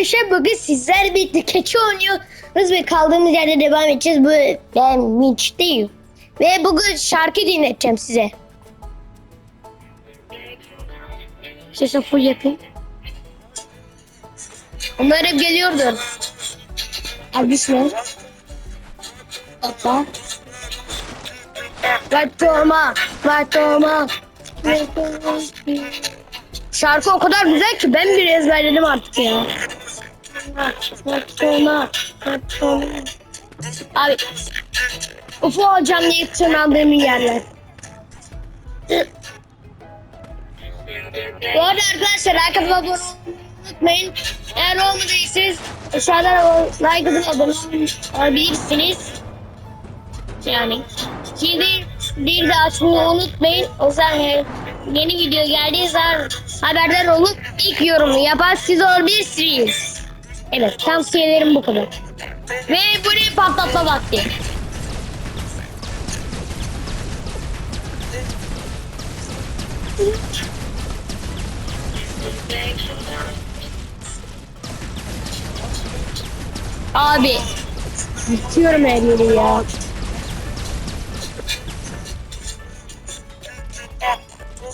arkadaşlar bugün sizler birlikte keçi oynuyoruz ve kaldığımız yerde devam edeceğiz. Bu ben Minç değil. Ve bugün şarkı dinleteceğim size. Sesi full yapayım. Umarım geliyordur. Abi düşme. Hoppa. Vatoma, vatoma. Şarkı o kadar güzel ki ben bile ezberledim artık ya. Vatoma, vatoma. Abi Ufu hocam diye tırnaldığım yerler. Bu arada arkadaşlar like abone unutmayın. Eğer olmadıysanız aşağıdan like atıp abone olabilirsiniz. Yani şimdi bir de açmayı unutmayın. O zaman yeni video geldiği zaman haberdar olup ilk yorumu yapan siz olabilirsiniz. Evet tavsiyelerim bu kadar. Ve burayı patlatma vakti. Abi. Bitiyorum her yeri ya.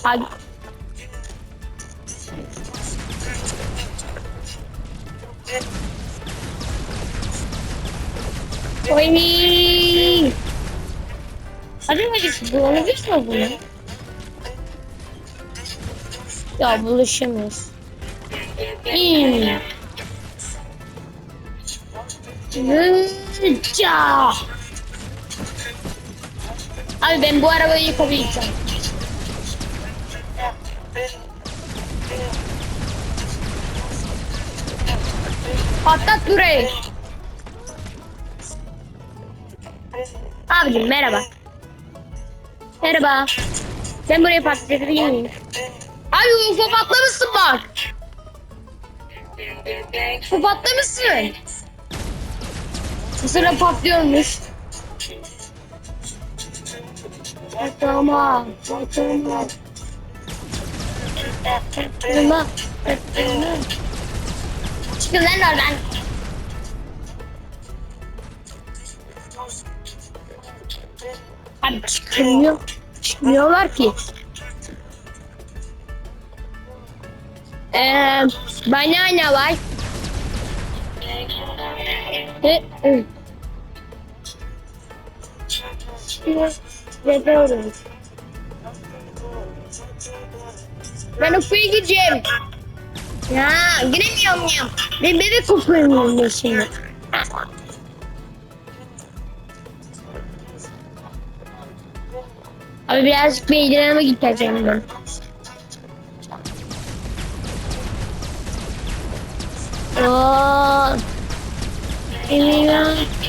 Abi. Oy. Hadi hadi bulabilir bunu? Ya buluşamıyoruz. Hmm. Hıca. Abi ben bu arabayı yıkamayacağım. Patlat burayı. Abicim merhaba. Merhaba. Sen burayı patlatabilir miyim? Ay UFO patlamışsın bak. UFO patlamışsın. Sıra patlıyormuş. Patlama. Patlama. Patlama. Patlama. Çıkın lan oradan. Abi çıkmıyor. Çıkmıyorlar ki. Ee, banana var. Ben Ufuk'a gideceğim. Ya giremiyorum ya. Ben bebek kokuyorum ya şimdi. Abi birazcık beygirlerime gideceğim ben. Oo. Eminim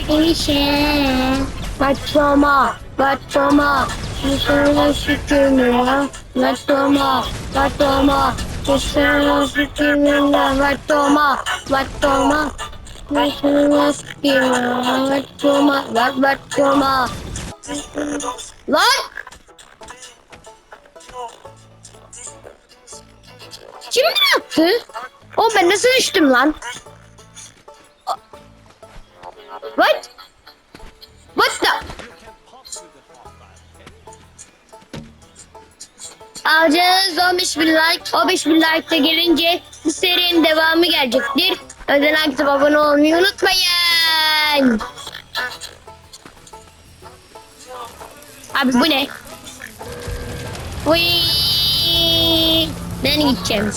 enişe. Başlama, başlama. Dışarı şükürlüğe. Başlama, başlama. Dışarı şükürlüğe. Başlama, Başlama, bak başlama. Lan! Kim bunu yaptı? O ben nasıl düştüm lan? What? What the? Alacağız 15 bin like. 15 bin like de gelince bu serinin devamı gelecektir. Özel aktif abone olmayı unutmayın. Abi bu ne? Uy. Ben gideceğim.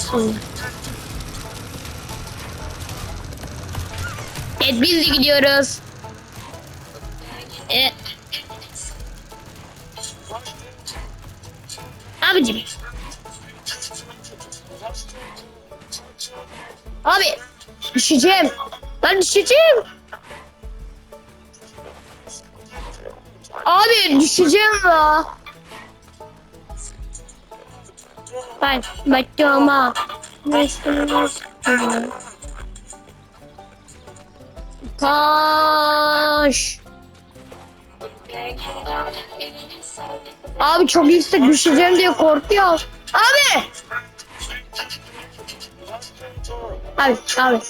Evet biz de gidiyoruz. Ee, abicim. Abi düşeceğim. Ben düşeceğim. Abi düşeceğim ya. Ben bakıyorum Taş. Abi çok yüksek düşeceğim diye korkuyor. Abi. Abi abi.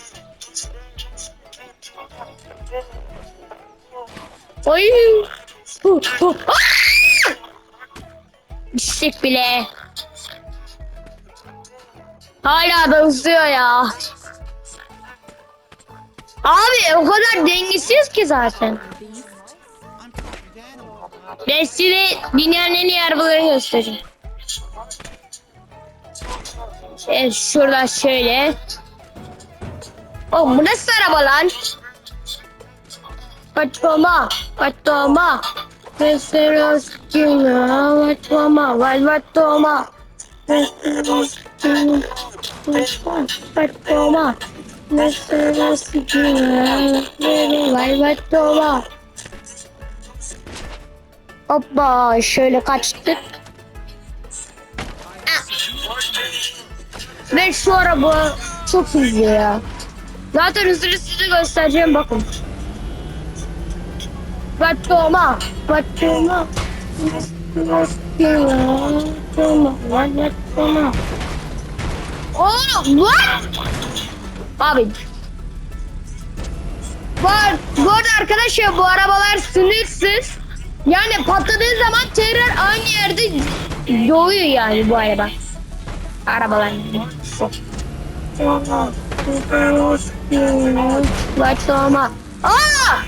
Oy. Hu, hu. Düştük bile. Hala da uzuyor ya. Abi o kadar dengesiz ki zaten. Ben size dünyanın en iyi arabalarını göstereceğim. Evet şuradan şöyle. Oğlum bu nasıl araba lan? Patlama, patlama. Mesela sikina, patlama, val patlama. Patlama. Mesela sikina, val patlama. Hoppa şöyle kaçtık. Ve şu araba çok hızlı ya. Zaten hızlı size göstereceğim bakın. Patlama, patlama. Patlama. Oğlum what? Abi. Bu, bu arada arkadaşlar bu arabalar sınırsız. Yani patladığı zaman tekrar aynı yerde doğuyor yani bu araba. Arabalar. Patlama. Aa!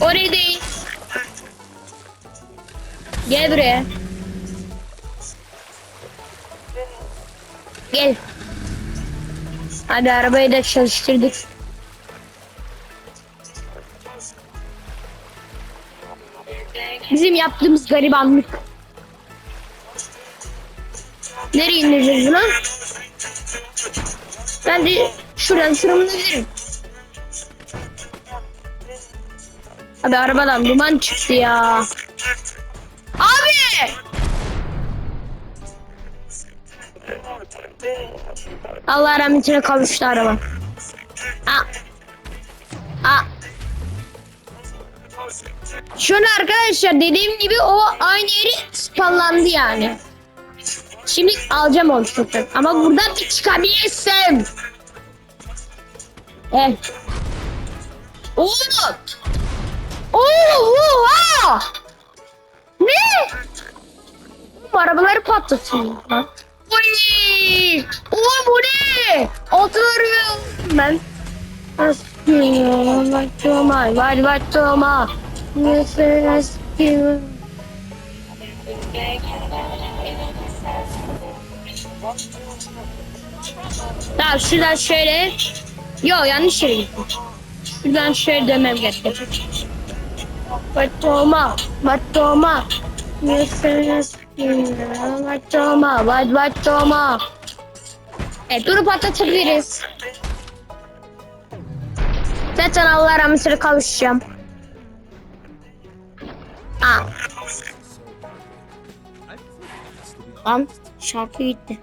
Oraya değil. Gel buraya. Gel. Hadi arabayı da çalıştırdık. Bizim yaptığımız garibanlık. Nereye indireceğiz bunu? Ben de şuradan tırmanabilirim. Abi arabadan duman çıktı ya. Abi! Allah rahmetine kavuştu araba. Ha. Ha. Şunu arkadaşlar dediğim gibi o aynı yeri spallandı yani. Şimdi alacağım onu çoktan. Ama buradan bir çıkabilirsem. Evet. Oğlum. Oha! Ne? Bu arabaları patlatıyor. Oy! Oğlum bu ne? Oturuyorum ben. Askıyor, bakıma, var bakıma. Mesela askıyor. Tamam şuradan şöyle. Yo yanlış yere gittim. Şuradan şöyle dönmem gerekiyor. Batoma, batoma. Mesela batoma, bat batoma. Evet, duru patlatabiliriz. Zaten Allah rahmetine kavuşacağım. Aa. Lan şarkı gitti.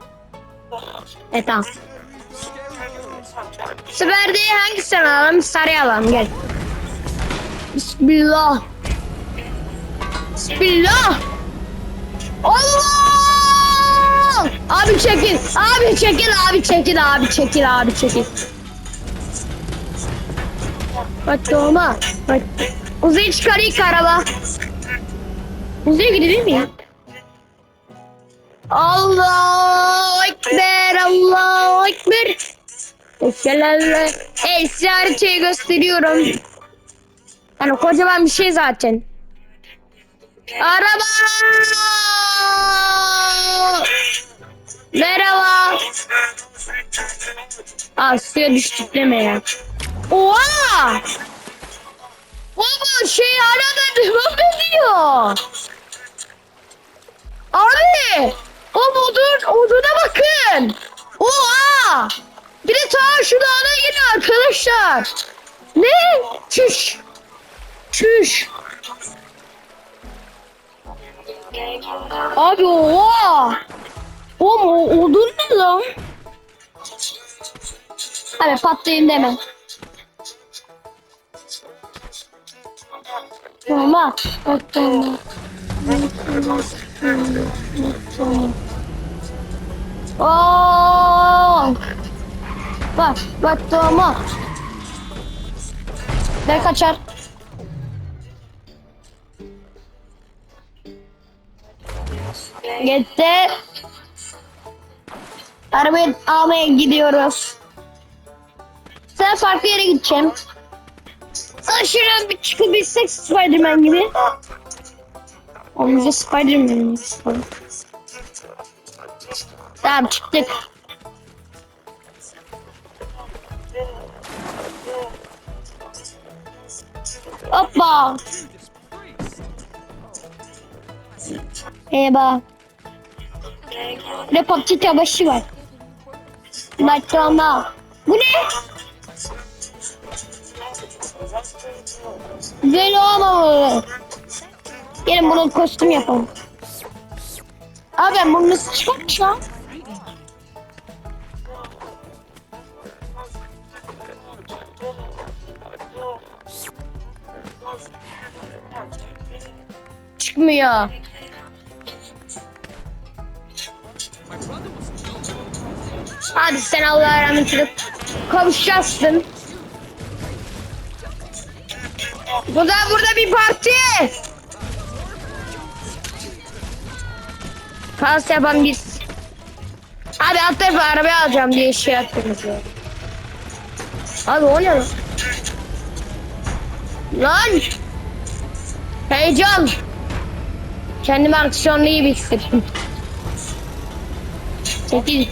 Evet tamam. De hangisini alalım? Sarı alalım gel. Bismillah. Bismillah. Allah! Abi çekil. Abi çekil. Abi çekil. Abi çekil. Abi çekil. Batoma. Bat Uzay çıkarayım araba. Uzaya gidelim mi ya? Allahu Ekber. Size haritayı gösteriyorum. Yani kocaman bir şey zaten. Araba! Merhaba. Aa suya düştük deme ya. Oha! Baba şey hala da devam ediyor. Abi! O odun, oduna bakın. Oha! Bir de ta şu dağdan geliyor arkadaşlar. Ne? Çüş. Çüş. Abi oha. Oğlum o odun ne lan? Abi patlayın deme. Mama. Patlama. Oo! Bak, bak doğma. Ben kaçar. Gitti. Arabayı almaya gidiyoruz. Sen farklı yere gideceğim. Aşırı bir çıkabilsek Spiderman gibi. Oğlum bize Spiderman Tamam çıktık. Hoppa. Merhaba. Ne PUBG başı var. Başlama. Bu ne? Böyle olmamalı. Gelin bunu kostüm yapalım. Abi ben bunu nasıl çıkartacağım? Çıkmıyor. Hadi sen Allah'a rahmet eylesin. Kavuşacaksın. Bu da burada bir parti. Kas yapan biz. Abi alt tarafa arabaya alacağım diye şey yaptınız ya. Abi o ne lan? Lan! Heyecan! Kendimi aksiyonlu iyi hissettim. Çekil.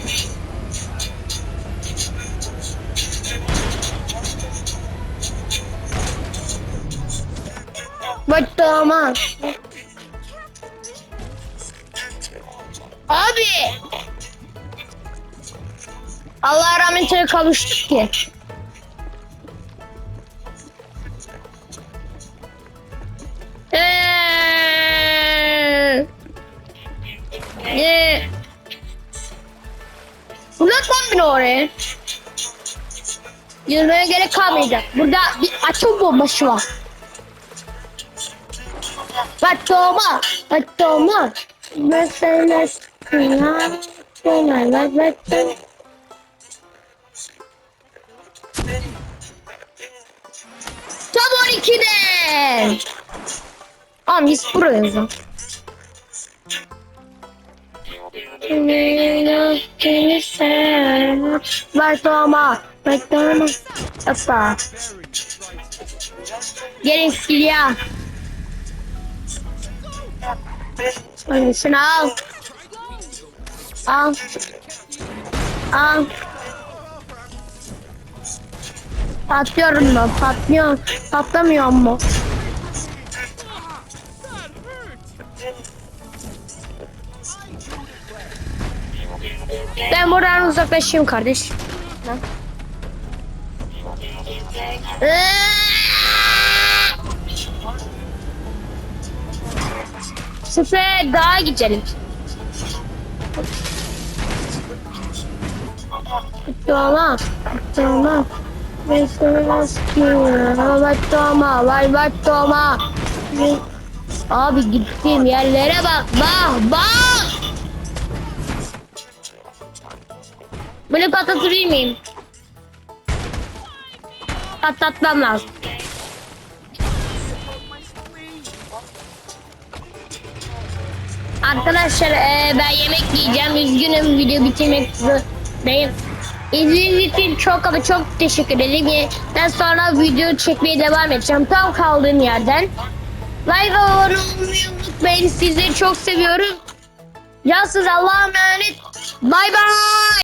Bak tamam. Abi. Allah rahmetine kavuştuk ki. Lan beni oraya. Yürümeye gerek kalmayacak. Burada bir açım bombası var. Batoma, batoma. Mesela sınav, sınav, batoma. Tam 12'de. Tamam biz buradayız lan. Batoma, batoma. Hoppa. Gelin siyah. Hangisini al. Al. Al. Patlıyorum mu? Patlıyor. Patlamıyor mu? Ben buradan uzaklaşayım kardeş. Lan. Sefer daha gidelim. Tamam. Tamam. Ben sana. Abi gittiğim yerlere bak. Bak bak. Bunu patlatır mıyım? Patlatmam lazım. Arkadaşlar eee, ben yemek yiyeceğim. Üzgünüm video bitirmek zorundayım. İzlediğiniz için çok ama çok teşekkür ederim. Ben sonra video çekmeye devam edeceğim. Tam kaldığım yerden. Like abone olmayı unutmayın. Sizleri çok seviyorum. Cansız Allah'a emanet. Bay bay.